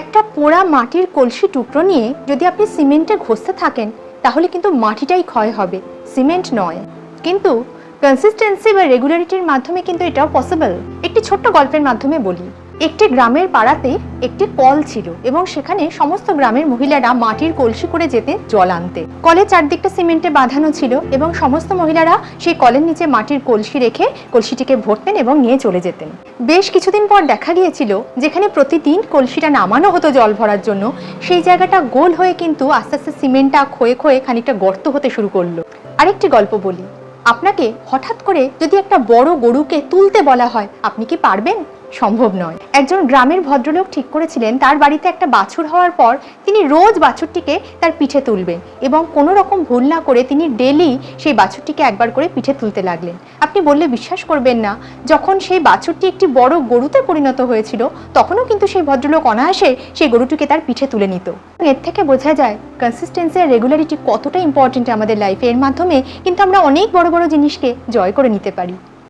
একটা পোড়া মাটির কলসি টুকরো নিয়ে যদি আপনি সিমেন্টে ঘষতে থাকেন, তাহলে কিন্তু মাটিটাই ক্ষয় হবে। সিমেন্ট নয়। কিন্তু কনসিস্টেন্সি বা রেগুলারিটির মাধ্যমে কিন্তু এটাও পসিবল একটি ছোট্ট গল্পের মাধ্যমে বলি। একটি গ্রামের পাড়াতে একটি কল ছিল এবং সেখানে সমস্ত গ্রামের মহিলারা মাটির কলসি করে যেতে জল আনতে। কলে চারদিকটা সিমেন্টে বাঁধানো ছিল এবং সমস্ত মহিলারা সেই কলের নিচে মাটির কলসি রেখে কলসিটিকে ভরতেন এবং নিয়ে চলে যেতেন। বেশ কিছুদিন পর দেখা গিয়েছিল যেখানে প্রতিদিন কলসিটা নামানো হতো জল ভরার জন্য, সেই জায়গাটা গোল হয়ে কিন্তু আস্তে আস্তে সিমেন্টটা ক্ষয়ে ক্ষয়ে খানিকটা গর্ত হতে শুরু করল। আরেকটি গল্প বলি। আপনাকে হঠাৎ করে যদি একটা বড় গরুকে তুলতে বলা হয়, আপনি কি পারবেন? সম্ভব নয়। একজন গ্রামের ভদ্রলোক ঠিক করেছিলেন, তার বাড়িতে একটা বাছুর হওয়ার পর তিনি রোজ বাছুরটিকে তার পিঠে তুলবেন এবং কোনো রকম ভুল না করে তিনি ডেলি সেই বাছুরটিকে একবার করে পিঠে তুলতে লাগলেন। আপনি বললে বিশ্বাস করবেন না, যখন সেই বাছুরটি একটি বড় গরুতে পরিণত হয়েছিল, তখনও কিন্তু সেই ভদ্রলোক অনায়াসে সেই গরুটিকে তার পিঠে তুলে নিত। এর থেকে বোঝা যায় কনসিস্টেন্সি আর রেগুলারিটি কতটা ইম্পর্টেন্ট আমাদের লাইফে এর মাধ্যমে কিন্তু আমরা অনেক বড় বড় জিনিসকে জয় করে নিতে পারি।